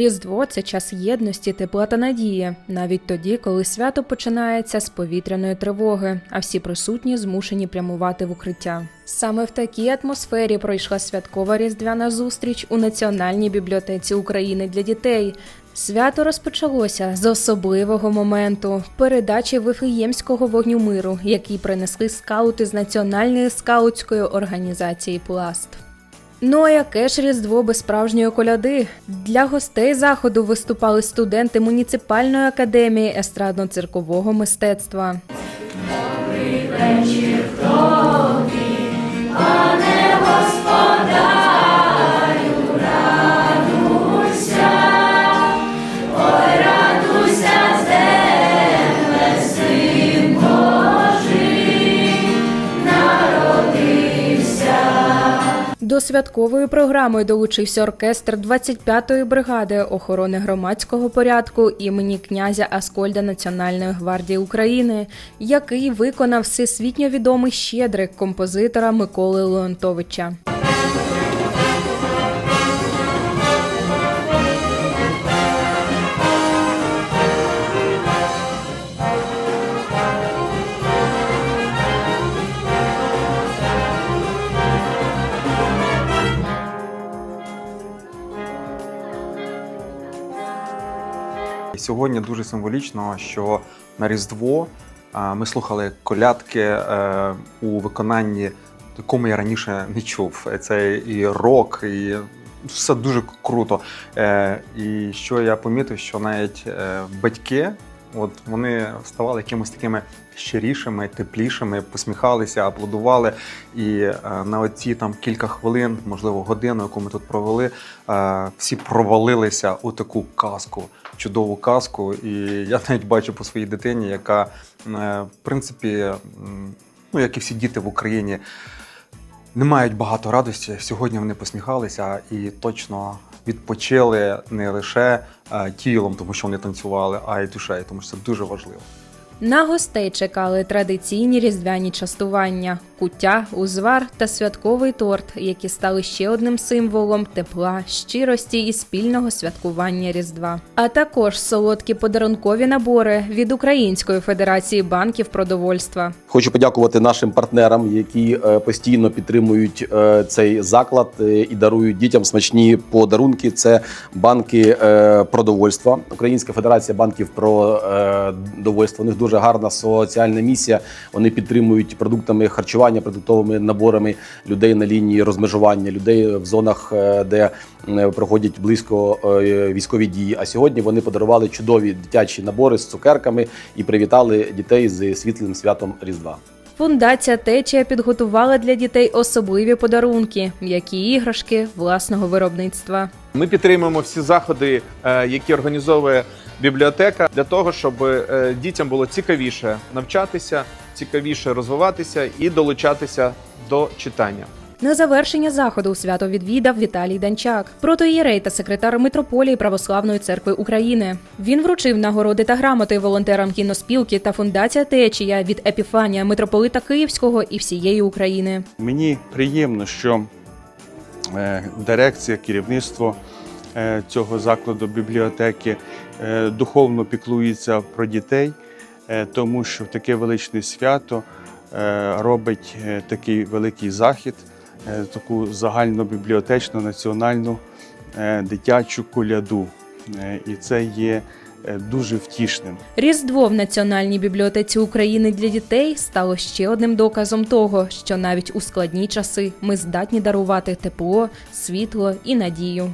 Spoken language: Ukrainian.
Різдво це час єдності, тепла та надії, навіть тоді, коли свято починається з повітряної тривоги, а всі присутні змушені прямувати в укриття. Саме в такій атмосфері пройшла святкова різдвяна зустріч у Національній бібліотеці України для дітей. Свято розпочалося з особливого моменту передачі Вифлеємського вогню миру, який принесли скаути з національної скаутської організації Пласт. Ну а яке ж різдво без справжньої коляди? Для гостей заходу виступали студенти муніципальної академії естрадно-циркового мистецтва. До святкової програми долучився оркестр 25-ї бригади охорони громадського порядку імені князя Аскольда Національної гвардії України, який виконав всесвітньо відомий щедрик композитора Миколи Леонтовича. Сьогодні дуже символічно, що на Різдво ми слухали колядки е, у виконанні, якому я раніше не чув. Це і рок, і все дуже круто. Е, І що я помітив, що навіть е, батьки. От вони ставали якимось такими щирішими, теплішими, посміхалися, аплодували. І е, на оці там кілька хвилин, можливо, годину, яку ми тут провели, е, всі провалилися у таку казку, чудову казку. І я навіть бачу по своїй дитині, яка, е, в принципі, ну як і всі діти в Україні, не мають багато радості. Сьогодні вони посміхалися і точно відпочили не лише е, тілом, тому що вони танцювали, а й душею, тому що це дуже важливо. На гостей чекали традиційні різдвяні частування, куття, узвар та святковий торт, які стали ще одним символом тепла, щирості і спільного святкування Різдва. А також солодкі подарункові набори від Української федерації банків продовольства. Хочу подякувати нашим партнерам, які е, постійно підтримують е, цей заклад е, і дарують дітям смачні подарунки. Це банки продовольства, Українська федерація банків продовольства. У них дуже гарна соціальна місія. Вони підтримують продуктами харчування, продуктовими наборами людей на лінії розмежування, людей в зонах, е, де е, проходять близько е, військові дії. А сьогодні вони подарували чудові дитячі набори з цукерками і привітали дітей з світлим святом Різдва. Фундація Течія підготувала для дітей особливі подарунки, м'які іграшки власного виробництва. Ми підтримуємо всі заходи, які організовує бібліотека, для того, щоб е, дітям було цікавіше навчатися, цікавіше розвиватися і долучатися до читання. На завершення заходу свято відвідав Віталій Данчак, протоїрей та секретар митрополії Православної церкви України. Він вручив нагороди та грамоти волонтерам кіноспілки та фундація Течія від Епіфанія митрополита Київського і всієї України. Мені приємно, що е, дирекція, керівництво цього закладу бібліотеки е, духовно піклується про дітей, е, тому що в таке величне свято е, робить е, такий великий захід, е, таку загальнобібліотечну національну е, дитячу коляду. Е, І це є е, дуже втішним. Різдво в Національній бібліотеці України для дітей стало ще одним доказом того, що навіть у складні часи ми здатні дарувати тепло, світло і надію.